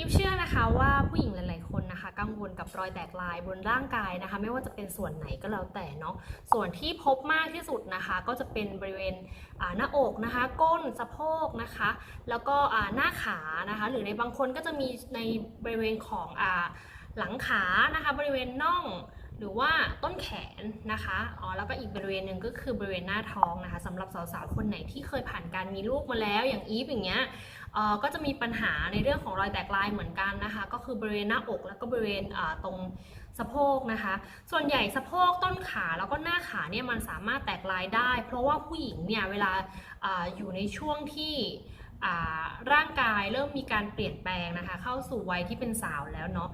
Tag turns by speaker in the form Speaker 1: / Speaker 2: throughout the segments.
Speaker 1: ยิบเชื่อนะคะว่าผู้หญิงหลาย ๆ คนนะคะ กังวลกับรอยแตกลายบนร่างกายนะคะ ไม่ว่าจะเป็นส่วนไหนก็แล้วแต่เนาะส่วนที่พบมากที่สุดนะคะ ก็จะเป็นบริเวณหน้าอกนะคะ ก้นสะโพกนะคะ แล้วก็หน้าขานะคะ หรือในบางคนก็จะมีในบริเวณของอหลังขานะคะ บริเวณน่อง หรือว่าต้นแขนนะคะอ๋อแล้วก็อีกบริเวณหนึ่งก็คือบริเวณหน้าท้องนะคะสำหรับสาวๆคนไหนที่เคยผ่านการมีลูกมาแล้วอย่างอีฟอย่างเงี้ยเอ่อก็จะมีปัญหาในเรื่องของรอยแตกลายเหมือนกันนะคะ ก็คือบริเวณหน้าอกแล้วก็บริเวณอ่าตรงสะโพกนะคะ ส่วนใหญ่สะโพกต้นขาแล้วก็หน้าขาเนี่ยมันสามารถแตกลายได้ เพราะว่าผู้หญิงเนี่ยเวลาออยู่ในช่วงที่ ร่างกายเริ่มมีการเปลี่ยนแปลงนะคะ เข้าสู่วัยที่เป็นสาวแล้วเนาะ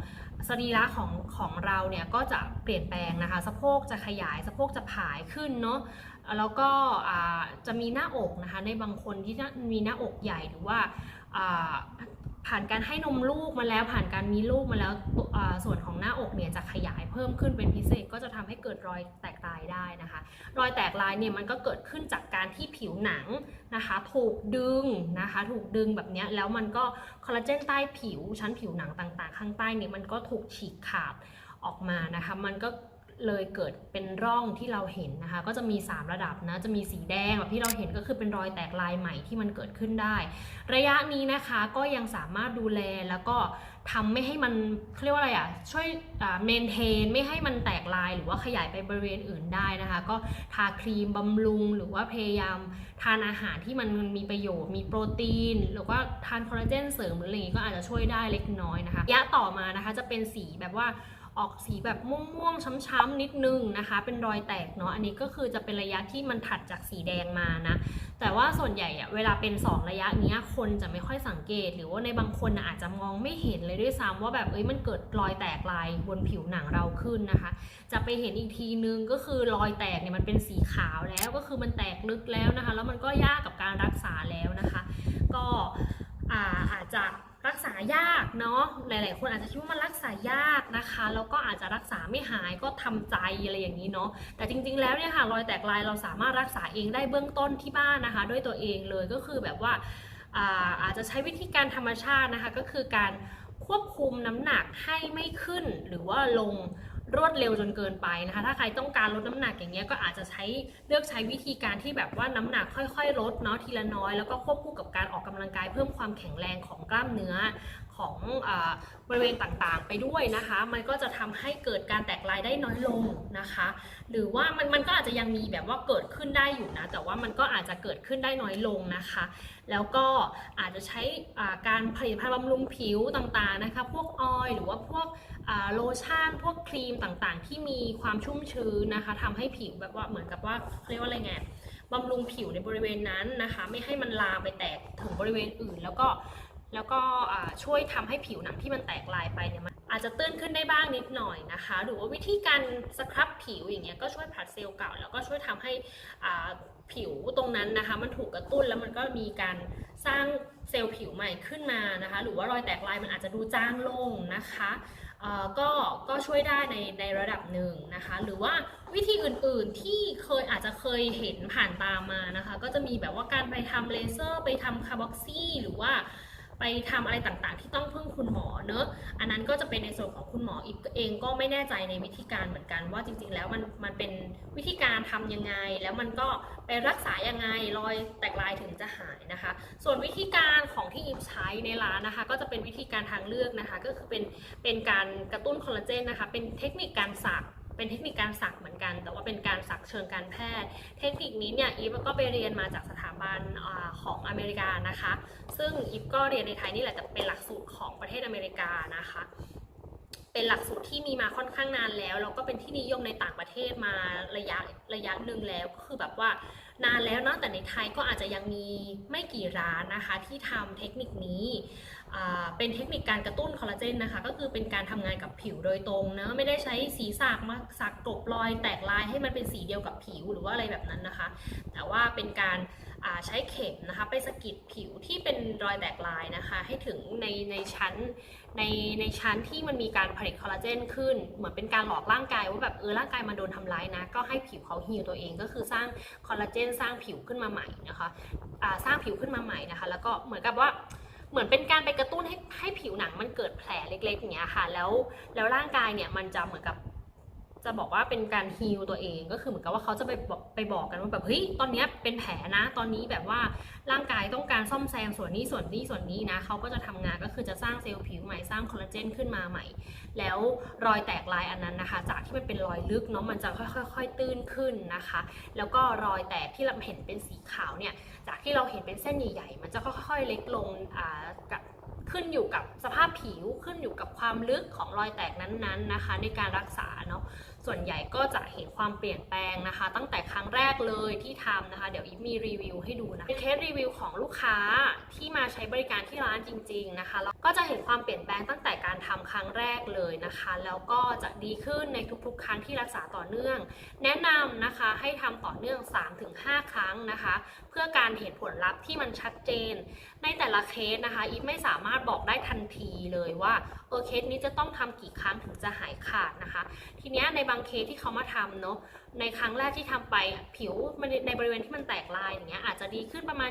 Speaker 1: สรีระของของเราเนี่ยก็จะเปลี่ยนแปลงนะคะ สะโพกจะขยายสะโพกจะผายขึ้นเนาะแล้วก็จะมีหน้าอกนะคะในบางคนที่มีหน้าอกใหญ่หรือว่า ผ่านการให้นมลูกมาแล้วผ่านการมีลูกมาแล้วส่วนของหน้าอกเนี่ยจะขยายเพิ่มขึ้นเป็นพิเศษก็จะทำให้เกิดรอยแตกลายได้นะคะ รอยแตกลายเนี่ยมันก็เกิดขึ้นจากการที่ผิวหนังนะคะถูกดึงนะคะถูกดึงแบบนี้แล้วมันก็คอลลาเจนใต้ผิวชั้นผิวหนังต่างๆ ข้างใต้เนี่ยมันก็ถูกฉีกขาดออกมานะคะมันก็ เลยเกิดเป็นร่องที่เราเห็นนะคะ ก็จะมี 3 ระดับนะจะมีสีแดงแบบที่เราเห็นก็คือเป็นรอยแตกลายใหม่ที่มันเกิดขึ้นได้ ระยะนี้นะคะก็ยังสามารถดูแลแล้วก็ทำไม่ให้มันเรียกว่าอะไรอะช่วยเมนเทนไม่ให้มันแตกลายหรือว่าขยายไปบริเวณอื่นได้นะคะ ก็ทาครีมบำรุงหรือว่าพยายามทานอาหารที่มันมีประโยชน์มีโปรตีน หรือว่าทานคอลลาเจนเสริมหรืออะไรอย่างงี้ก็อาจจะช่วยได้เล็กน้อยนะคะระยะต่อมานะคะจะเป็นสีแบบว่า ออกสีแบบม่วงๆช้ำๆนิดนึงนะคะ เป็นรอยแตกเนาะอันนี้ก็คือจะเป็นระยะที่มันถัดจากสีแดงมานะแต่ว่าส่วนใหญ่อะเวลาเป็น 2 ระยะเนี้ยคนจะไม่ค่อยสังเกต หรือว่าในบางคนอาจจะมองไม่เห็นเลยด้วยซ้ำว่าแบบเอ้ยมันเกิดรอยแตกลายบนผิวหนังเราขึ้นนะคะ จะไปเห็นอีกทีนึงก็คือรอยแตกเนี่ยมันเป็นสีขาวแล้วก็คือมันแตกลึกแล้วนะคะ แล้วมันก็ยากกับการรักษาแล้วนะคะ ก็อาอาจจะ รักษายากเนาะหลาย ๆ คนอาจจะคิดว่ามันรักษายากนะคะแล้วก็อาจจะรักษาไม่หายก็ทำใจอะไรอย่างนี้เนาะแต่จริง ๆ แล้วเนี่ยค่ะรอยแตกลายเราสามารถรักษาเองได้เบื้องต้นที่บ้านนะคะ ด้วยตัวเองเลยก็คือแบบว่าอาอาจจะใช้วิธีการธรรมชาตินะคะ ก็คือการควบคุมน้ำหนักให้ไม่ขึ้นหรือว่าลง รวดเร็วจนเกินไปนะคะ ถ้าใครต้องการลดน้ำหนักอย่างเงี้ยก็อาจจะใช้เลือกใช้วิธีการที่แบบว่าน้ำหนักค่อย ๆ ลดเนาะทีละน้อยแล้วก็ควบคู่กับการออกกำลังกายเพิ่มความแข็งแรงของกล้ามเนื้อ ของอบริเวณต่างๆ ไปด้วยนะคะ มันก็จะทำให้เกิดการแตกลายได้น้อยลงนะคะ หรือว่ามันมันก็อาจจะยังมีแบบว่าเกิดขึ้นได้อยู่นะ แต่ว่ามันก็อาจจะเกิดขึ้นได้น้อยลงนะคะ แล้วก็อาจจะใช้การผลิตภัณฑ์บำรุงผิวต่างๆนะคะ พวกออยล์หรือว่าพวกโลชั่น พวกครีมต่างๆ ที่มีความชุ่มชื้นนะคะทำให้ผิวแบบว่าเหมือนกับว่าเขาเรียกว่าอะไรไงบำรุงผิวในบริเวณนั้นนะคะ ไม่ให้มันลามไปแตกถึงบริเวณอื่น แล้วก็ แล้วก็ช่วยทำให้ผิวหนังที่มันแตกลายไปเนี่ยมันอาจจะตื้นขึ้นได้บ้างนิดหน่อยนะคะ หรือว่าวิธีการสครับผิวอย่างเงี้ยก็ช่วยผลัดเซลล์เก่า แล้วก็ช่วยทำให้ผิวตรงนั้นนะคะ มันถูกกระตุ้นแล้วมันก็มีการสร้างเซลล์ผิวใหม่ขึ้นมานะคะ หรือว่ารอยแตกลายมันอาจจะดูจางลงนะคะก็ก็ช่วยได้ในในระดับหนึ่งนะคะ หรือว่าวิธีอื่นๆที่เคยอาจจะเคยเห็นผ่านตามมานะคะ ก็จะมีแบบว่าการไปทำเลเซอร์ ไปทำคาร์บอกซี่หรือว่า ไปทำอะไรต่างๆ ที่ต้องพึ่งคุณหมอเนอะอันนั้นก็จะเป็นในส่วนของคุณหมออีกเองก็ไม่แน่ใจในวิธีการเหมือนกัน ว่าจริงๆ แล้วมันมันเป็นวิธีการทำยังไง แล้วมันก็ไปรักษายังไงรอยแตกลายถึงจะหายนะคะ ส่วนวิธีการของที่อิฟใช้ในร้านนะคะ ก็จะเป็นวิธีการทางเลือกนะคะ ก็คือเป็นเป็นการกระตุ้นคอลลาเจนนะคะ เป็นเทคนิคการสัก เป็นเทคนิคการสักเหมือนกัน แต่ว่าเป็นการสักเชิงการแพทย์ เทคนิคนี้เนี่ยอีฟก็ไปเรียนมาจากสถาบันอของอเมริกานะคะ ซึ่งอีฟก็เรียนในไทยนี่แหละแต่เป็นหลักสูตรของประเทศอเมริกานะคะเป็นหลักสูตรที่มีมาค่อนข้างนานแล้วแล้วก็เป็นที่นิยมในต่างประเทศมาระยะระยะหนึ่งแล้วก็คือแบบว่านานแล้วเนาะแต่ในไทยก็อาจจะยังมีไม่กี่ร้านนะคะ ที่ทำเทคนิคนี้ เป็นเทคนิคการกระตุ้นคอลลาเจนนะคะ ก็คือเป็นการทำงานกับผิวโดยตรงนะไม่ได้ใช้สีสักมาสักกลบรอยแตกลายให้มันเป็นสีเดียวกับผิวหรือว่าอะไรแบบนั้นนะคะ แต่ว่าเป็นการใช้เข็มนะคะ ไปสกิดผิวที่เป็นรอยแตกลายนะคะ ให้ถึงในในชั้นในในชั้นที่มันมีการผลิตคอลลาเจนขึ้น เหมือนเป็นการหลอกร่างกายว่าแบบเออร่างกายมันโดนทำร้ายนะ ก็ให้ผิวเขาฮีลตัวเองก็คือสร้างคอลลาเจนสร้างผิวขึ้นมาใหม่นะคะอ่าสร้างผิวขึ้นมาใหม่นะคะ แล้วก็เหมือนกับว่า เหมือนเป็นการไปกระตุ้นให้ให้ผิวหนังมันเกิดแผลเล็กๆอย่างเงี้ยค่ะ แล้วแล้วร่างกายเนี่ยมันจะเหมือนกับ จะบอกว่าเป็นการฮีลตัวเองก็คือเหมือนกับว่าเขาจะไปบอกไปบอกกันว่าแบบเฮ้ยตอนนี้เป็นแผลนะ ตอนนี้แบบว่าร่างกายต้องการซ่อมแซมส่วนนี้ส่วนนี้ส่วนนี้นะเขาก็จะทำงานก็คือจะสร้างเซลล์ผิวใหม่สร้างคอลลาเจนขึ้นมาใหม่ แล้วรอยแตกลายอันนั้นนะคะ จากที่มันเป็นรอยลึกเนาะมันจะค่อยๆตื้นขึ้นนะคะ แล้วก็รอยแตกที่เราเห็นเป็นสีขาวเนี่ยจากที่เราเห็นเป็นเส้นใหญ่ๆมันจะค่อยๆเล็กลงอ่ากับ ขึ้นอยู่กับสภาพผิวขึ้นอยู่กับความลึกของรอยแตกนั้นๆนะคะ ในการรักษาเนาะส่วนใหญ่ก็จะเห็นความเปลี่ยนแปลงนะคะ ตั้งแต่ครั้งแรกเลยที่ทำนะคะ เดี๋ยวอีฟมีรีวิวให้ดูนะเป็นเคสรีวิวของลูกค้าที่มาใช้บริการที่ร้านจริง ๆนะคะแล้วก็จะเห็นความเปลี่ยนแปลงตั้งแต่การทำครั้งแรกเลยนะคะ แล้วก็จะดีขึ้นในทุกๆ ครั้งที่รักษาต่อเนื่อง แนะนำนะคะให้ทำต่อเนื่อง 3-5 ครั้งนะคะ เพื่อการเห็นผลลัพธ์ที่มันชัดเจน ในแต่ละเคสนะคะอีฟไม่สามารถบอกได้ทันทีเลยว่าเออเคสนี้จะต้องทำกี่ครั้งถึงจะหายขาดนะคะ ทีนี้ในบางเคสที่เขามาทำเนาะในครั้งแรกที่ทำไปผิวในบริเวณที่มันแตกลายอย่างเงี้ยอาจจะดีขึ้นประมาณ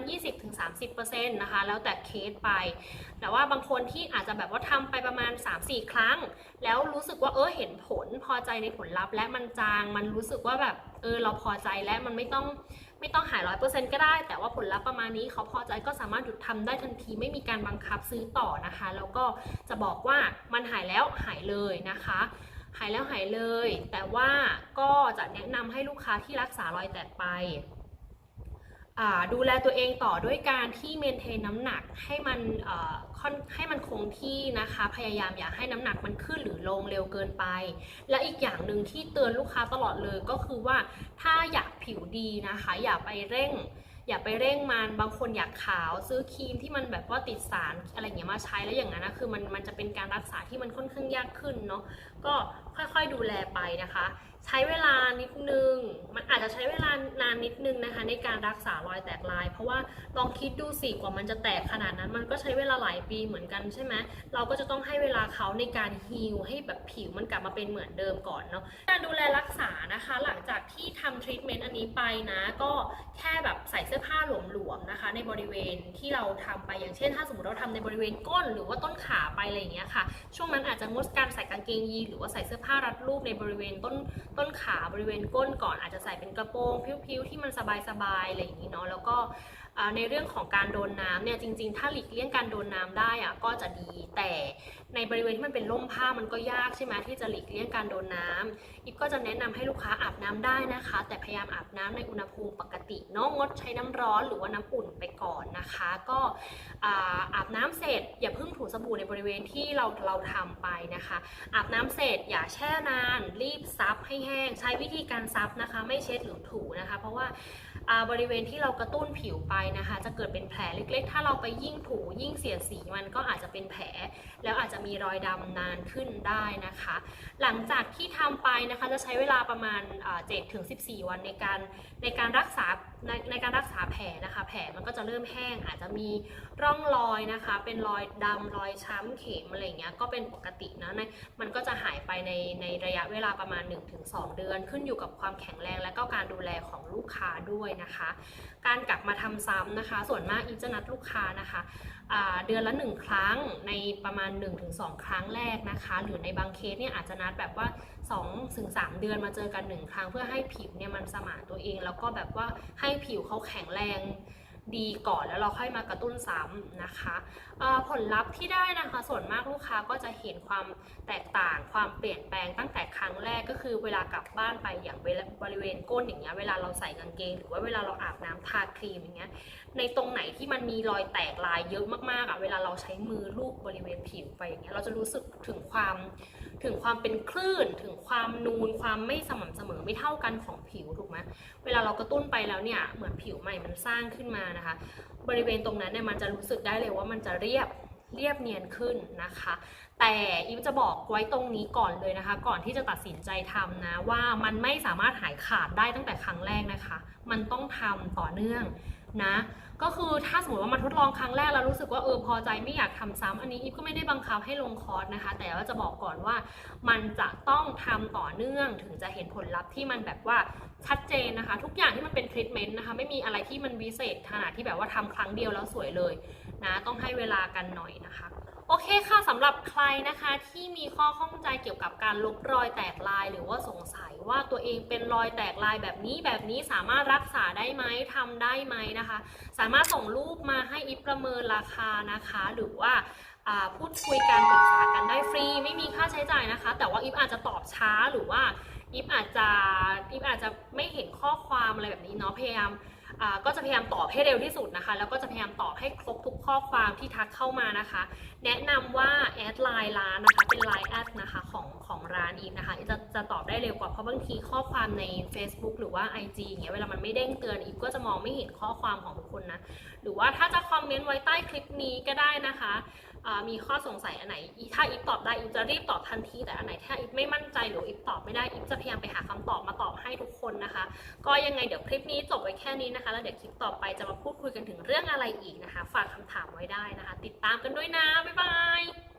Speaker 1: 20-30%นะคะแล้วแต่เคสไป แต่ว่าบางคนที่อาจจะแบบว่าทำไปประมาณ 3-4 ครั้ง แล้วรู้สึกว่าเออเห็นผลพอใจในผลลัพธ์และมันจางมันรู้สึกว่าแบบเออเราพอใจและมันไม่ต้อง ไม่ต้องหายร้อยเปอร์เซ็นต์ก็ได้ แต่ว่าผลลัพธ์ประมาณนี้เขาพอใจก็สามารถหยุดทำได้ทันที ไม่มีการบังคับซื้อต่อนะคะ แล้วก็จะบอกว่ามันหายแล้วหายเลยนะคะหายแล้วหายเลย แต่ว่าก็จะแนะนำให้ลูกค้าที่รักษารอยแตกไป ดูแลตัวเองต่อด้วยการที่เมนเทนน้ำหนักให้มันค่อนให้มันคงที่นะคะพยายามอย่าให้น้ำหนักมันขึ้นหรือลงเร็วเกินไป และอีกอย่างหนึ่งที่เตือนลูกค้าตลอดเลยก็คือว่าถ้าอยากผิวดีนะคะ อย่าไปเร่ง อย่าไปเร่งมันบางคนอยากขาวซื้อครีมที่มันแบบว่าติดสารอะไรอย่างเงี้ยมาใช้แล้วอย่างนั้นนะคือมันมันจะเป็นการรักษาที่มันค่อนข้างยากขึ้นเนาะก็ค่อยๆดูแลไปนะคะ ใช้เวลานิดนึง มันอาจจะใช้เวลานานนิดนึงนะคะ ในการรักษารอยแตกลาย เพราะว่าลองคิดดูสิกว่ามันจะแตกขนาดนั้น มันก็ใช้เวลาหลายปีเหมือนกันใช่ไหมเราก็จะต้องให้เวลาเขาในการฮีลให้แบบผิวมันกลับมาเป็นเหมือนเดิมก่อนเนาะการดูแลรักษานะคะ หลังจากที่ทำทรีทเมนต์อันนี้ไปนะ ก็แค่แบบใส่เสื้อผ้าหลวมๆนะคะ ในบริเวณที่เราทำไปอย่างเช่น ถ้าสมมติเราทำในบริเวณก้นหรือว่าต้นขาไปอะไรอย่างเงี้ยค่ะ ช่วงนั้นอาจจะงดการใส่กางเกงยีนหรือว่าใส่เสื้อผ้ารัดรูปในบริเวณต้นต้นขาบริเวณก้นก่อนอาจจะใส่เป็นกระโปรงพิ้วๆที่มันสบายๆอะไรอย่างนี้เนาะแล้วก็ในเรื่องของการโดนน้ำเนี่ยจริง ๆ ถ้าหลีกเลี่ยงการโดนน้ำได้อะก็จะดีแต่ในบริเวณที่มันเป็นร่มผ้ามันก็ยากใช่ไหมที่จะหลีกเลี่ยงการโดนน้ำอิฟก็จะแนะนำให้ลูกค้าอาบน้ำได้นะคะ แต่พยายามอาบน้ำในอุณหภูมิปกติเนาะงดใช้น้ำร้อนหรือว่าน้ำอุ่นไปก่อนนะคะ ก็อาบน้ำเสร็จอย่าเพิ่ง ถูสบู่ในบริเวณที่เราเราทำไปนะคะ อาบน้ำเสร็จอย่าแช่นาน รีบซับให้แห้ง ใช้วิธีการซับนะคะ ไม่เช็ดหรือถูนะคะ เพราะว่าบริเวณที่เรากระตุ้นผิวไปนะคะ จะเกิดเป็นแผลเล็กๆ ถ้าเราไปยิ่งถูยิ่งเสียดสีมันก็อาจจะเป็นแผล แล้วอาจจะมีรอยดำนานขึ้นได้นะคะ หลังจากที่ทำไปนะคะจะใช้เวลาประมาณ7ถึง14วันในการในการรักษาในในการรักษาแผลนะคะ แผลมันก็จะเริ่มแห้งอาจจะมีร่องรอยนะคะ เป็นรอยดำรอยช้ำเข็มอะไรเงี้ยก็เป็นปกตินะในมันก็จะหายไปในในระยะเวลาประมาณ 1-2 เดือน ขึ้นอยู่กับความแข็งแรงและก็การดูแลของลูกค้าด้วยนะคะ การกลับมาทำซ้ำนะคะ ส่วนมากอีจะนัดลูกค้านะคะเดือนละ 1 ครั้งในประมาณ 1-2 ครั้งแรกนะคะ หรือในบางเคสเนี่ยอาจจะนัดแบบว่า 2-3ถึง3เดือนมาเจอกัน 1 ครั้งเพื่อให้ผิวเนี่ยมันสมานตัวเอง แล้วก็แบบว่าให้ผิวเขาแข็งแรง ดีก่อนแล้วเราค่อยมากระตุ้นซ้ำนะคะผลลัพธ์ที่ได้นะคะส่วนมากลูกค้าก็จะเห็นความแตกต่างความเปลี่ยนแปลงตั้งแต่ครั้งแรกก็คือเวลากลับบ้านไปอย่างบริเวณก้นอย่างเงี้ยเวลาเราใส่กางเกง หรือว่าเวลาเราอาบน้ำทาครีมอย่างเงี้ยในตรงไหนที่มันมีรอยแตกลายเยอะมากๆอะเวลาเราใช้มือลูบบริเวณผิวไปอย่างเงี้ยเราจะรู้สึกถึงความถึงความเป็นคลื่น ถึงความนูนความไม่สม่ำเสมอไม่เท่ากันของผิวถูกไหมเวลาเรากระตุ้นไปแล้วเนี่ยเหมือนผิวใหม่มันสร้างขึ้นมานะคะ บริเวณตรงนั้นเนี่ยมันจะรู้สึกได้เลยว่ามันจะเรียบเรียบเนียนขึ้นนะคะ แต่อิฟจะบอกไว้ตรงนี้ก่อนเลยนะคะ ก่อนที่จะตัดสินใจทำนะว่ามันไม่สามารถหายขาดได้ตั้งแต่ครั้งแรกนะคะ มันต้องทำต่อเนื่อง นะ ก็คือถ้าสมมติว่ามาทดลองครั้งแรกแล้วรู้สึกว่าเออพอใจไม่อยากทำซ้ำอันนี้อีฟก็ไม่ได้บังคับให้ลงคอร์สนะคะ แต่ว่าจะบอกก่อนว่ามันจะต้องทำต่อเนื่องถึงจะเห็นผลลัพธ์ที่มันแบบว่าชัดเจนนะคะ ทุกอย่างที่มันเป็นทรีทเมนต์นะคะ ไม่มีอะไรที่มันวิเศษขนาดที่แบบว่าทำครั้งเดียวแล้วสวยเลยนะ ต้องให้เวลากันหน่อยนะคะ โอเคค่ะสำหรับใครนะคะที่มีข้อข้องใจเกี่ยวกับการลบรอยแตกลาย หรือว่าสงสัยว่าตัวเองเป็นรอยแตกลายแบบนี้แบบนี้สามารถรักษาได้ไหมทำได้ไหมนะคะ สามารถส่งรูปมาให้อิฟประเมินราคานะคะ หรือว่าพูดคุยกันปรึกษากันได้ฟรี ไม่มีค่าใช้จ่ายนะคะ แต่ว่าอิฟอาจจะตอบช้าหรือว่าอิฟอาจจะอิฟอาจจะไม่เห็นข้อความอะไรแบบนี้เนาะพยายาม ก็จะพยายามตอบให้เร็วที่สุดนะคะ แล้วก็จะพยายามตอบให้ครบทุกข้อความที่ทักเข้ามานะคะ แนะนำว่าแอดไลน์ร้านนะคะเป็นไลน์แอดนะคะของของร้านอีกนะคะจะจะตอบได้เร็วกว่าเพราะบางทีข้อความใน Facebook หรือว่า IG อย่างเงี้ยเวลามันไม่เด้งเตือนอีกก็จะมองไม่เห็นข้อความของทุกคนนะหรือว่าถ้าจะคอมเมนต์ไว้ใต้คลิปนี้ก็ได้นะคะ มีข้อสงสัยอันไหน ถ้าอีฟตอบได้อีฟจะรีบตอบทันที แต่อันไหนถ้าอีฟไม่มั่นใจหรืออีฟตอบไม่ได้อีฟจะพยายามไปหาคำตอบมาตอบให้ทุกคนนะคะ ก็ยังไงเดี๋ยวคลิปนี้จบไว้แค่นี้นะคะ แล้วเดี๋ยวคลิปต่อไปจะมาพูดคุยกันถึงเรื่องอะไรอีกนะคะ ฝากคำถามไว้ได้นะคะ ติดตามกันด้วยนะ บ๊ายบาย